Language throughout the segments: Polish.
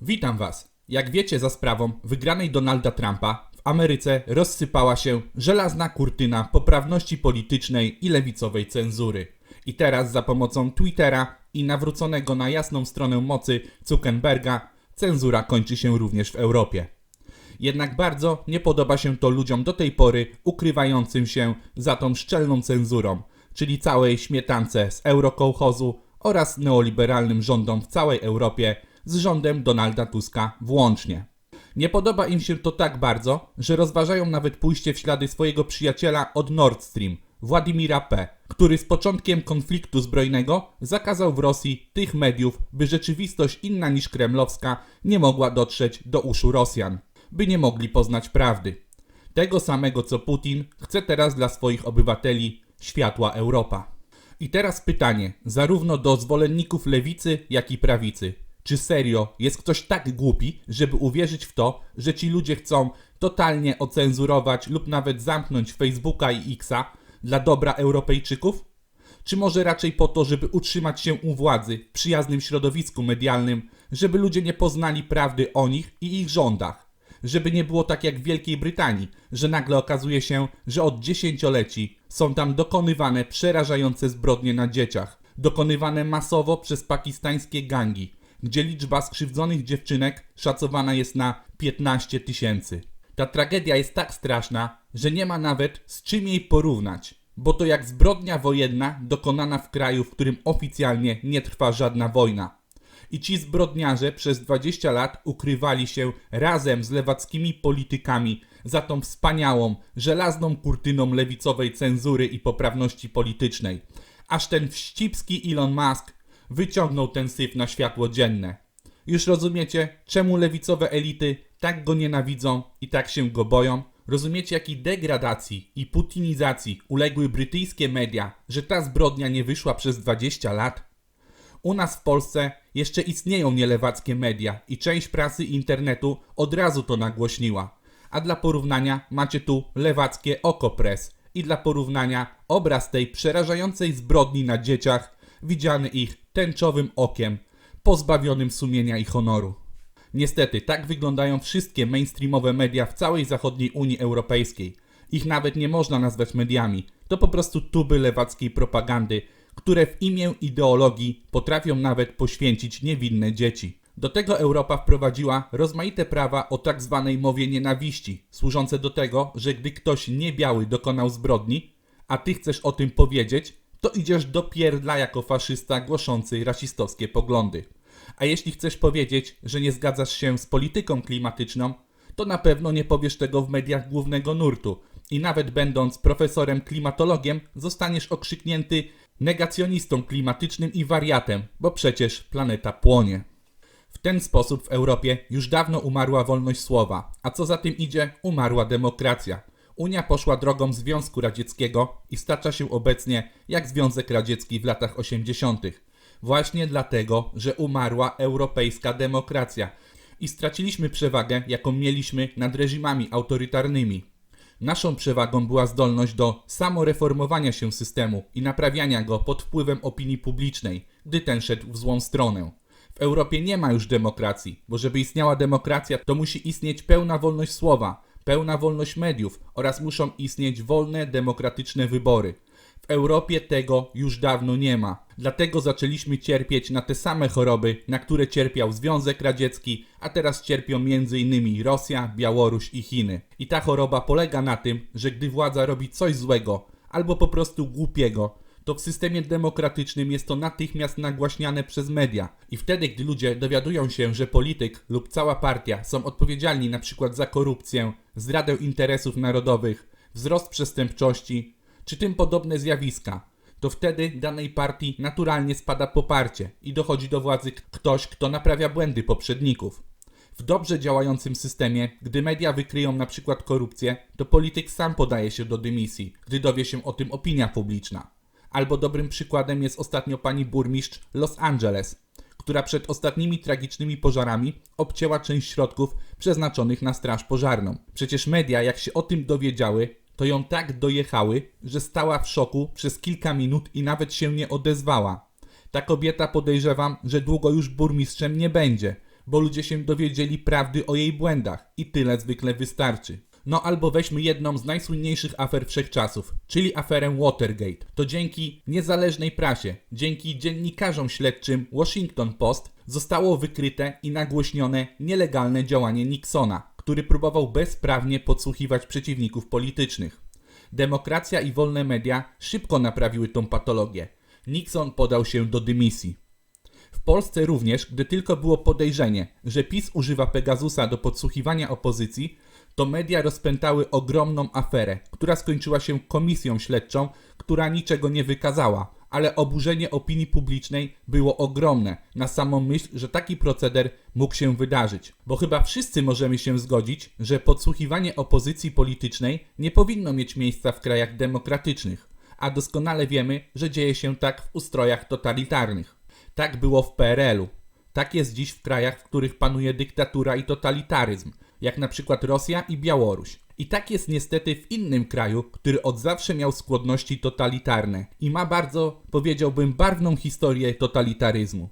Witam Was. Jak wiecie, za sprawą wygranej Donalda Trumpa w Ameryce rozsypała się żelazna kurtyna poprawności politycznej i lewicowej cenzury. I teraz za pomocą Twittera i nawróconego na jasną stronę mocy Zuckerberga cenzura kończy się również w Europie. Jednak bardzo nie podoba się to ludziom do tej pory ukrywającym się za tą szczelną cenzurą, czyli całej śmietance z eurokołchozu oraz neoliberalnym rządom w całej Europie z rządem Donalda Tuska włącznie. Nie podoba im się to tak bardzo, że rozważają nawet pójście w ślady swojego przyjaciela od Nord Stream, Władimira P., który z początkiem konfliktu zbrojnego zakazał w Rosji tych mediów, by rzeczywistość inna niż kremlowska nie mogła dotrzeć do uszu Rosjan, by nie mogli poznać prawdy. Tego samego co Putin chce teraz dla swoich obywateli światła Europa. I teraz pytanie, zarówno do zwolenników lewicy, jak i prawicy. Czy serio jest ktoś tak głupi, żeby uwierzyć w to, że ci ludzie chcą totalnie ocenzurować lub nawet zamknąć Facebooka i Xa dla dobra Europejczyków? Czy może raczej po to, żeby utrzymać się u władzy w przyjaznym środowisku medialnym, żeby ludzie nie poznali prawdy o nich i ich rządach? Żeby nie było tak jak w Wielkiej Brytanii, że nagle okazuje się, że od dziesięcioleci są tam dokonywane przerażające zbrodnie na dzieciach, dokonywane masowo przez pakistańskie gangi, gdzie liczba skrzywdzonych dziewczynek szacowana jest na 15 tysięcy. Ta tragedia jest tak straszna, że nie ma nawet z czym jej porównać, bo to jak zbrodnia wojenna dokonana w kraju, w którym oficjalnie nie trwa żadna wojna. I ci zbrodniarze przez 20 lat ukrywali się razem z lewackimi politykami za tą wspaniałą, żelazną kurtyną lewicowej cenzury i poprawności politycznej. Aż ten wścibski Elon Musk wyciągnął ten syf na światło dzienne. Już rozumiecie, czemu lewicowe elity tak go nienawidzą i tak się go boją? Rozumiecie, jakiej degradacji i putinizacji uległy brytyjskie media, że ta zbrodnia nie wyszła przez 20 lat? U nas w Polsce jeszcze istnieją nielewackie media i część prasy i internetu od razu to nagłośniła. A dla porównania macie tu lewackie Okopres i dla porównania obraz tej przerażającej zbrodni na dzieciach widziany ich tęczowym okiem, pozbawionym sumienia i honoru. Niestety, tak wyglądają wszystkie mainstreamowe media w całej zachodniej Unii Europejskiej. Ich nawet nie można nazwać mediami. To po prostu tuby lewackiej propagandy, które w imię ideologii potrafią nawet poświęcić niewinne dzieci. Do tego Europa wprowadziła rozmaite prawa o tak zwanej mowie nienawiści, służące do tego, że gdy ktoś niebiały dokonał zbrodni, a ty chcesz o tym powiedzieć, to idziesz do pierdla jako faszysta głoszący rasistowskie poglądy. A jeśli chcesz powiedzieć, że nie zgadzasz się z polityką klimatyczną, to na pewno nie powiesz tego w mediach głównego nurtu i nawet będąc profesorem klimatologiem zostaniesz okrzyknięty negacjonistą klimatycznym i wariatem, bo przecież planeta płonie. W ten sposób w Europie już dawno umarła wolność słowa, a co za tym idzie, umarła demokracja. Unia poszła drogą Związku Radzieckiego i stacza się obecnie jak Związek Radziecki w latach 80. Właśnie dlatego, że umarła europejska demokracja i straciliśmy przewagę, jaką mieliśmy nad reżimami autorytarnymi. Naszą przewagą była zdolność do samoreformowania się systemu i naprawiania go pod wpływem opinii publicznej, gdy ten szedł w złą stronę. W Europie nie ma już demokracji, bo żeby istniała demokracja, to musi istnieć pełna wolność słowa, pełna wolność mediów oraz muszą istnieć wolne, demokratyczne wybory. W Europie tego już dawno nie ma. Dlatego zaczęliśmy cierpieć na te same choroby, na które cierpiał Związek Radziecki, a teraz cierpią m.in. Rosja, Białoruś i Chiny. I ta choroba polega na tym, że gdy władza robi coś złego albo po prostu głupiego, to w systemie demokratycznym jest to natychmiast nagłaśniane przez media. I wtedy, gdy ludzie dowiadują się, że polityk lub cała partia są odpowiedzialni przykład za korupcję, zdradę interesów narodowych, wzrost przestępczości czy tym podobne zjawiska, to wtedy danej partii naturalnie spada poparcie i dochodzi do władzy ktoś, kto naprawia błędy poprzedników. W dobrze działającym systemie, gdy media wykryją przykład korupcję, to polityk sam podaje się do dymisji, gdy dowie się o tym opinia publiczna. Albo dobrym przykładem jest ostatnio pani burmistrz Los Angeles, która przed ostatnimi tragicznymi pożarami obcięła część środków przeznaczonych na straż pożarną. Przecież media, jak się o tym dowiedziały, to ją tak dojechały, że stała w szoku przez kilka minut i nawet się nie odezwała. Ta kobieta podejrzewam, że długo już burmistrzem nie będzie, bo ludzie się dowiedzieli prawdy o jej błędach i tyle zwykle wystarczy. No albo weźmy jedną z najsłynniejszych afer wszechczasów, czyli aferę Watergate. To dzięki niezależnej prasie, dzięki dziennikarzom śledczym Washington Post zostało wykryte i nagłośnione nielegalne działanie Nixona, który próbował bezprawnie podsłuchiwać przeciwników politycznych. Demokracja i wolne media szybko naprawiły tą patologię. Nixon podał się do dymisji. W Polsce również, gdy tylko było podejrzenie, że PiS używa Pegasusa do podsłuchiwania opozycji, to media rozpętały ogromną aferę, która skończyła się komisją śledczą, która niczego nie wykazała, ale oburzenie opinii publicznej było ogromne na samą myśl, że taki proceder mógł się wydarzyć. Bo chyba wszyscy możemy się zgodzić, że podsłuchiwanie opozycji politycznej nie powinno mieć miejsca w krajach demokratycznych, a doskonale wiemy, że dzieje się tak w ustrojach totalitarnych. Tak było w PRL-u. Tak jest dziś w krajach, w których panuje dyktatura i totalitaryzm, jak na przykład Rosja i Białoruś. I tak jest niestety w innym kraju, który od zawsze miał skłonności totalitarne i ma bardzo, powiedziałbym, barwną historię totalitaryzmu.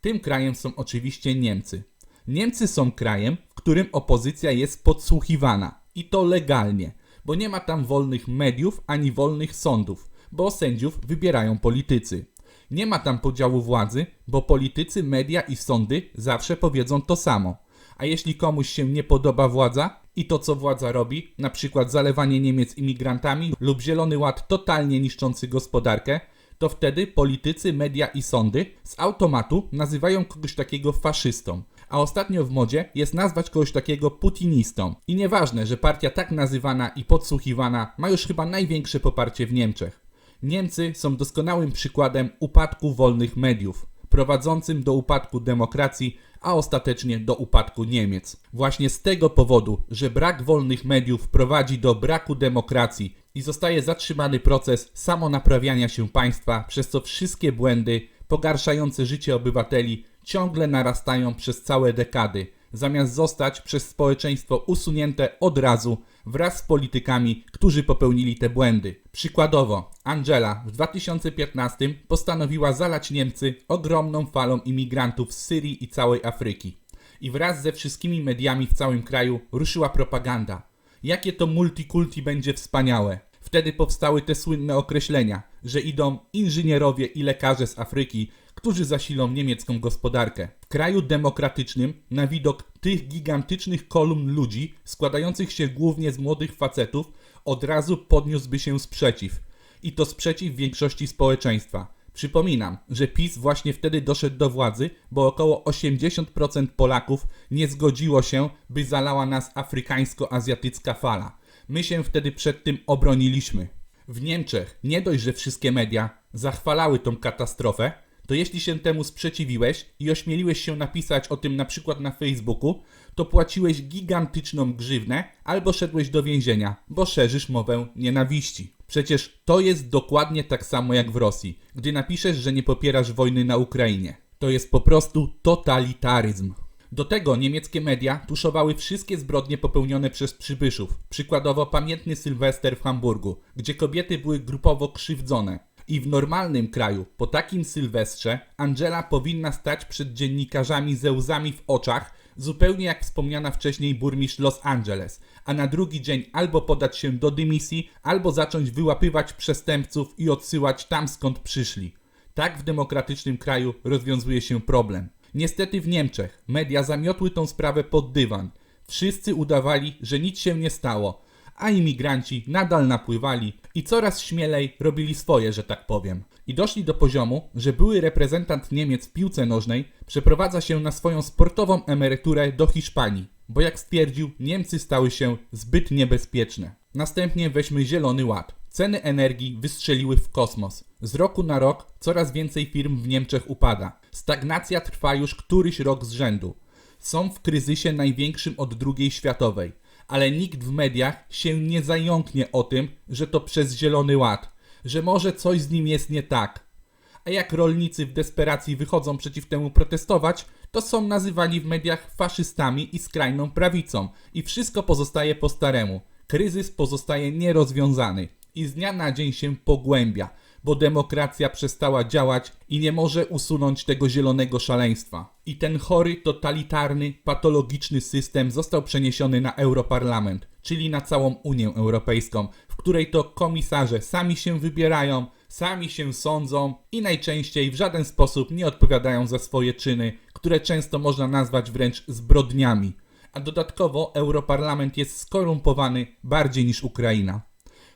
Tym krajem są oczywiście Niemcy. Niemcy są krajem, w którym opozycja jest podsłuchiwana i to legalnie, bo nie ma tam wolnych mediów ani wolnych sądów, bo sędziów wybierają politycy. Nie ma tam podziału władzy, bo politycy, media i sądy zawsze powiedzą to samo. A jeśli komuś się nie podoba władza i to, co władza robi, na przykład zalewanie Niemiec imigrantami lub zielony ład totalnie niszczący gospodarkę, to wtedy politycy, media i sądy z automatu nazywają kogoś takiego faszystą. A ostatnio w modzie jest nazwać kogoś takiego putinistą. I nieważne, że partia tak nazywana i podsłuchiwana ma już chyba największe poparcie w Niemczech. Niemcy są doskonałym przykładem upadku wolnych mediów, prowadzącym do upadku demokracji, a ostatecznie do upadku Niemiec. Właśnie z tego powodu, że brak wolnych mediów prowadzi do braku demokracji i zostaje zatrzymany proces samonaprawiania się państwa, przez co wszystkie błędy pogarszające życie obywateli ciągle narastają przez całe dekady, zamiast zostać przez społeczeństwo usunięte od razu wraz z politykami, którzy popełnili te błędy. Przykładowo, Angela w 2015 postanowiła zalać Niemcy ogromną falą imigrantów z Syrii i całej Afryki. I wraz ze wszystkimi mediami w całym kraju ruszyła propaganda. Jakie to multikulti będzie wspaniałe. Wtedy powstały te słynne określenia, że idą inżynierowie i lekarze z Afryki, którzy zasilą niemiecką gospodarkę. W kraju demokratycznym, na widok tych gigantycznych kolumn ludzi, składających się głównie z młodych facetów, od razu podniósłby się sprzeciw. I to sprzeciw większości społeczeństwa. Przypominam, że PiS właśnie wtedy doszedł do władzy, bo około 80% Polaków nie zgodziło się, by zalała nas afrykańsko-azjatycka fala. My się wtedy przed tym obroniliśmy. W Niemczech nie dość, że wszystkie media zachwalały tą katastrofę, to jeśli się temu sprzeciwiłeś i ośmieliłeś się napisać o tym na przykład na Facebooku, to płaciłeś gigantyczną grzywnę albo szedłeś do więzienia, bo szerzysz mowę nienawiści. Przecież to jest dokładnie tak samo jak w Rosji, gdy napiszesz, że nie popierasz wojny na Ukrainie. To jest po prostu totalitaryzm. Do tego niemieckie media tuszowały wszystkie zbrodnie popełnione przez przybyszów. Przykładowo pamiętny Sylwester w Hamburgu, gdzie kobiety były grupowo krzywdzone. I w normalnym kraju, po takim Sylwestrze, Angela powinna stać przed dziennikarzami ze łzami w oczach, zupełnie jak wspomniana wcześniej burmistrz Los Angeles, a na drugi dzień albo podać się do dymisji, albo zacząć wyłapywać przestępców i odsyłać tam skąd przyszli. Tak w demokratycznym kraju rozwiązuje się problem. Niestety w Niemczech media zamiotły tą sprawę pod dywan. Wszyscy udawali, że nic się nie stało, a imigranci nadal napływali i coraz śmielej robili swoje, że tak powiem. I doszli do poziomu, że były reprezentant Niemiec w piłce nożnej przeprowadza się na swoją sportową emeryturę do Hiszpanii, bo jak stwierdził, Niemcy stały się zbyt niebezpieczne. Następnie weźmy Zielony Ład. Ceny energii wystrzeliły w kosmos. Z roku na rok coraz więcej firm w Niemczech upada. Stagnacja trwa już któryś rok z rzędu. Są w kryzysie największym od II światowej, ale nikt w mediach się nie zająknie o tym, że to przez Zielony Ład, że może coś z nim jest nie tak. A jak rolnicy w desperacji wychodzą przeciw temu protestować, to są nazywani w mediach faszystami i skrajną prawicą i wszystko pozostaje po staremu. Kryzys pozostaje nierozwiązany i z dnia na dzień się pogłębia, bo demokracja przestała działać i nie może usunąć tego zielonego szaleństwa. I ten chory, totalitarny, patologiczny system został przeniesiony na Europarlament, czyli na całą Unię Europejską, w której to komisarze sami się wybierają, sami się sądzą i najczęściej w żaden sposób nie odpowiadają za swoje czyny, które często można nazwać wręcz zbrodniami. A dodatkowo Europarlament jest skorumpowany bardziej niż Ukraina.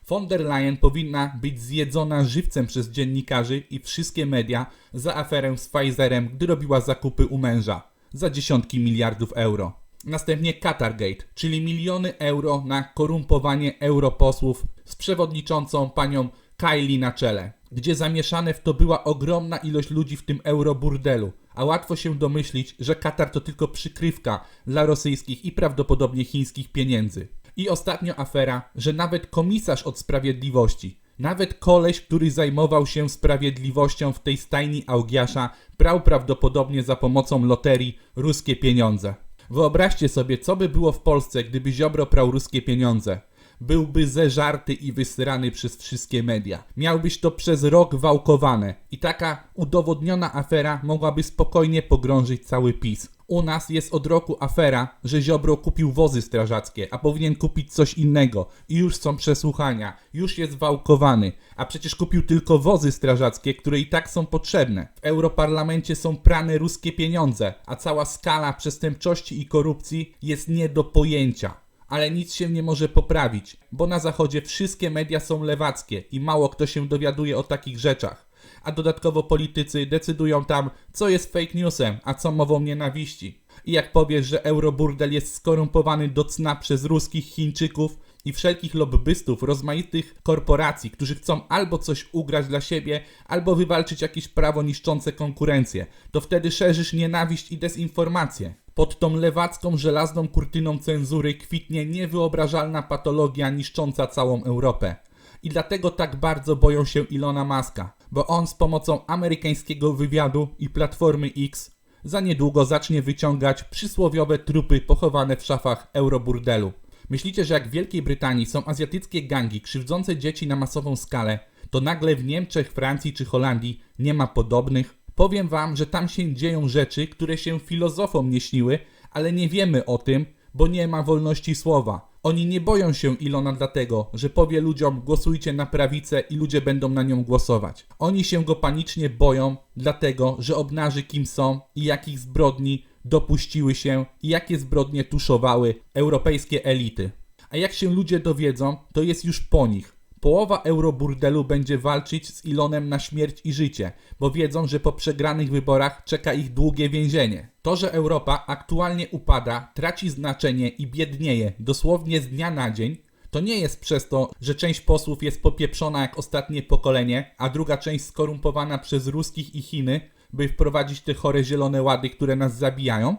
Von der Leyen powinna być zjedzona żywcem przez dziennikarzy i wszystkie media za aferę z Pfizerem, gdy robiła zakupy u męża za dziesiątki miliardów euro. Następnie Qatargate, czyli miliony euro na korumpowanie europosłów z przewodniczącą panią Kylie na czele, gdzie zamieszane w to była ogromna ilość ludzi w tym euroburdelu, a łatwo się domyślić, że Katar to tylko przykrywka dla rosyjskich i prawdopodobnie chińskich pieniędzy. I ostatnio afera, że nawet komisarz od sprawiedliwości, nawet koleś, który zajmował się sprawiedliwością w tej stajni Augiasza, brał prawdopodobnie za pomocą loterii ruskie pieniądze. Wyobraźcie sobie, co by było w Polsce, gdyby Ziobro prał ruskie pieniądze. Byłby zeżarty i wysrany przez wszystkie media. Miałbyś to przez rok wałkowane i taka udowodniona afera mogłaby spokojnie pogrążyć cały PiS. U nas jest od roku afera, że Ziobro kupił wozy strażackie, a powinien kupić coś innego. I już są przesłuchania, już jest wałkowany. A przecież kupił tylko wozy strażackie, które i tak są potrzebne. W Europarlamencie są prane ruskie pieniądze, a cała skala przestępczości i korupcji jest nie do pojęcia ale nic się nie może poprawić, bo na zachodzie wszystkie media są lewackie i mało kto się dowiaduje o takich rzeczach. A dodatkowo politycy decydują tam, co jest fake newsem, a co mową nienawiści. I jak powiesz, że Euroburdel jest skorumpowany do cna przez ruskich Chińczyków i wszelkich lobbystów rozmaitych korporacji, którzy chcą albo coś ugrać dla siebie, albo wywalczyć jakieś prawo niszczące konkurencję, to wtedy szerzysz nienawiść i dezinformację. Pod tą lewacką żelazną kurtyną cenzury kwitnie niewyobrażalna patologia niszcząca całą Europę. I dlatego tak bardzo boją się Ilona Maska, bo on z pomocą amerykańskiego wywiadu i platformy X za niedługo zacznie wyciągać przysłowiowe trupy pochowane w szafach Euroburdelu. Myślicie, że jak w Wielkiej Brytanii są azjatyckie gangi krzywdzące dzieci na masową skalę, to nagle w Niemczech, Francji czy Holandii nie ma podobnych? Powiem wam, że tam się dzieją rzeczy, które się filozofom nie śniły, ale nie wiemy o tym, bo nie ma wolności słowa. Oni nie boją się Ilona dlatego, że powie ludziom głosujcie na prawicę i ludzie będą na nią głosować. Oni się go panicznie boją dlatego, że obnaży kim są i jakich zbrodni dopuściły się i jakie zbrodnie tuszowały europejskie elity. A jak się ludzie dowiedzą, to jest już po nich. Połowa euroburdelu będzie walczyć z Ilonem na śmierć i życie, bo wiedzą, że po przegranych wyborach czeka ich długie więzienie. To, że Europa aktualnie upada, traci znaczenie i biednieje dosłownie z dnia na dzień, to nie jest przez to, że część posłów jest popieprzona jak ostatnie pokolenie, a druga część skorumpowana przez ruskich i Chiny, by wprowadzić te chore zielone łady, które nas zabijają,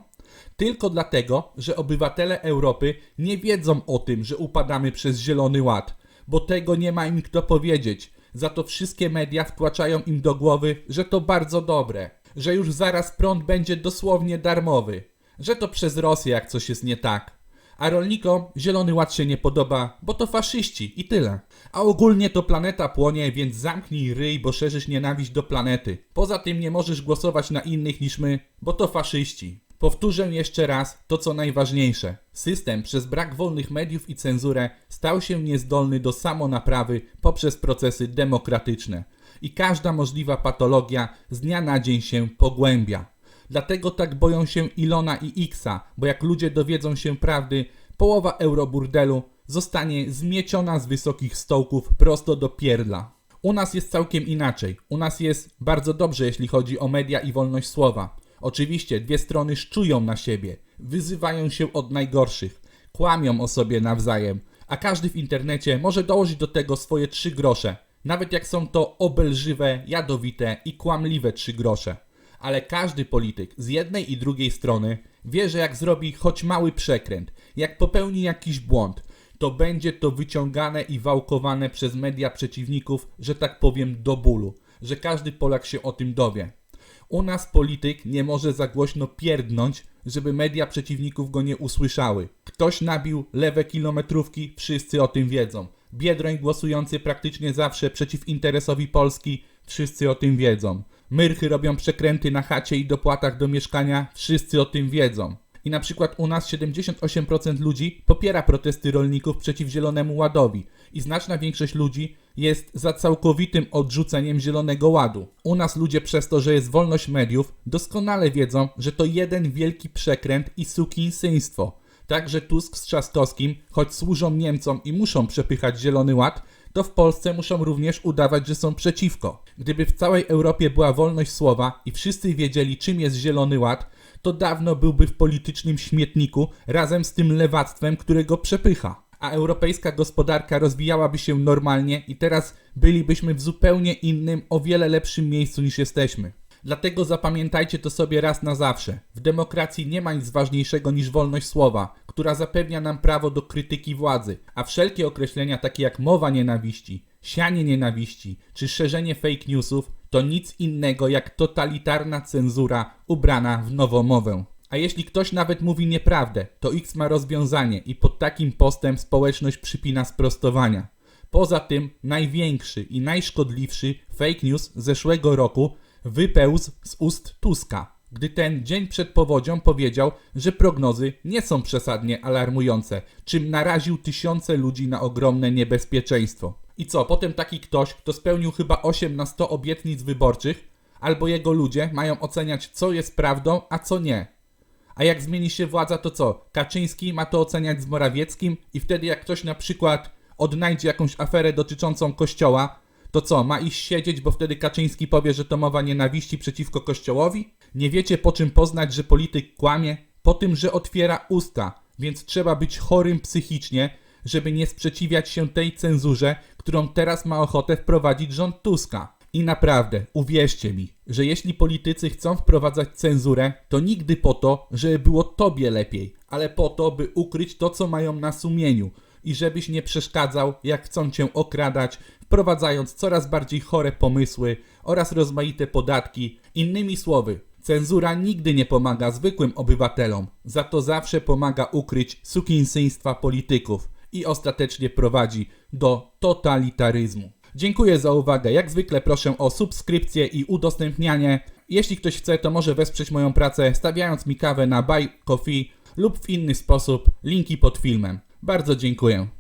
tylko dlatego, że obywatele Europy nie wiedzą o tym, że upadamy przez zielony ład, bo tego nie ma im kto powiedzieć. Za to wszystkie media wtłaczają im do głowy, że to bardzo dobre, że już zaraz prąd będzie dosłownie darmowy, że to przez Rosję jak coś jest nie tak. A rolnikom Zielony Ład się nie podoba, bo to faszyści i tyle. A ogólnie to planeta płonie, więc zamknij ryj, bo szerzysz nienawiść do planety. Poza tym nie możesz głosować na innych niż my, bo to faszyści. Powtórzę jeszcze raz to, co najważniejsze. System przez brak wolnych mediów i cenzurę stał się niezdolny do samonaprawy poprzez procesy demokratyczne. I każda możliwa patologia z dnia na dzień się pogłębia. Dlatego tak boją się Ilona i Xa, bo jak ludzie dowiedzą się prawdy, połowa euroburdelu zostanie zmieciona z wysokich stołków prosto do pierdla. U nas jest całkiem inaczej. U nas jest bardzo dobrze, jeśli chodzi o media i wolność słowa. Oczywiście dwie strony szczują na siebie, wyzywają się od najgorszych, kłamią o sobie nawzajem, a każdy w internecie może dołożyć do tego swoje trzy grosze, nawet jak są to obelżywe, jadowite i kłamliwe trzy grosze. Ale każdy polityk z jednej i drugiej strony wie, że jak zrobi choć mały przekręt, jak popełni jakiś błąd, to będzie to wyciągane i wałkowane przez media przeciwników, że tak powiem, do bólu, że każdy Polak się o tym dowie. U nas polityk nie może za głośno pierdnąć, żeby media przeciwników go nie usłyszały. Ktoś nabił lewe kilometrówki, wszyscy o tym wiedzą. Biedroń głosujący praktycznie zawsze przeciw interesowi Polski, wszyscy o tym wiedzą. Myrchy robią przekręty na chacie i dopłatach do mieszkania, wszyscy o tym wiedzą. I na przykład u nas 78% ludzi popiera protesty rolników przeciw Zielonemu Ładowi i znaczna większość ludzi jest za całkowitym odrzuceniem Zielonego Ładu. U nas ludzie przez to, że jest wolność mediów, doskonale wiedzą, że to jeden wielki przekręt i sukinsystwo. Także Tusk z Trzaskowskim, choć służą Niemcom i muszą przepychać Zielony Ład, to w Polsce muszą również udawać, że są przeciwko. Gdyby w całej Europie była wolność słowa i wszyscy wiedzieli, czym jest Zielony Ład, to dawno byłby w politycznym śmietniku razem z tym lewactwem, które go przepycha. A europejska gospodarka rozwijałaby się normalnie i teraz bylibyśmy w zupełnie innym, o wiele lepszym miejscu niż jesteśmy. Dlatego zapamiętajcie to sobie raz na zawsze. W demokracji nie ma nic ważniejszego niż wolność słowa, która zapewnia nam prawo do krytyki władzy, a wszelkie określenia takie jak mowa nienawiści, sianie nienawiści czy szerzenie fake newsów to nic innego jak totalitarna cenzura ubrana w nowomowę. A jeśli ktoś nawet mówi nieprawdę, to X ma rozwiązanie i pod takim postem społeczność przypina sprostowania. Poza tym największy i najszkodliwszy fake news zeszłego roku wypełzł z ust Tuska, gdy ten dzień przed powodzią powiedział, że prognozy nie są przesadnie alarmujące, czym naraził tysiące ludzi na ogromne niebezpieczeństwo. I co, potem taki ktoś, kto spełnił chyba 8 na 100 obietnic wyborczych, albo jego ludzie mają oceniać, co jest prawdą, a co nie. A jak zmieni się władza, to co? Kaczyński ma to oceniać z Morawieckim i wtedy jak ktoś na przykład odnajdzie jakąś aferę dotyczącą kościoła, to co, ma iść siedzieć, bo wtedy Kaczyński powie, że to mowa nienawiści przeciwko kościołowi? Nie wiecie po czym poznać, że polityk kłamie? Po tym, że otwiera usta, więc trzeba być chorym psychicznie, żeby nie sprzeciwiać się tej cenzurze, którą teraz ma ochotę wprowadzić rząd Tuska. I naprawdę, uwierzcie mi, że jeśli politycy chcą wprowadzać cenzurę, to nigdy po to, żeby było tobie lepiej, ale po to, by ukryć to, co mają na sumieniu i żebyś nie przeszkadzał, jak chcą cię okradać, wprowadzając coraz bardziej chore pomysły oraz rozmaite podatki. Innymi słowy, cenzura nigdy nie pomaga zwykłym obywatelom, za to zawsze pomaga ukryć sukinsystwa polityków i ostatecznie prowadzi do totalitaryzmu. Dziękuję za uwagę. Jak zwykle proszę o subskrypcję i udostępnianie. Jeśli ktoś chce, to może wesprzeć moją pracę stawiając mi kawę na Buy Coffee lub w inny sposób. Linki pod filmem. Bardzo dziękuję.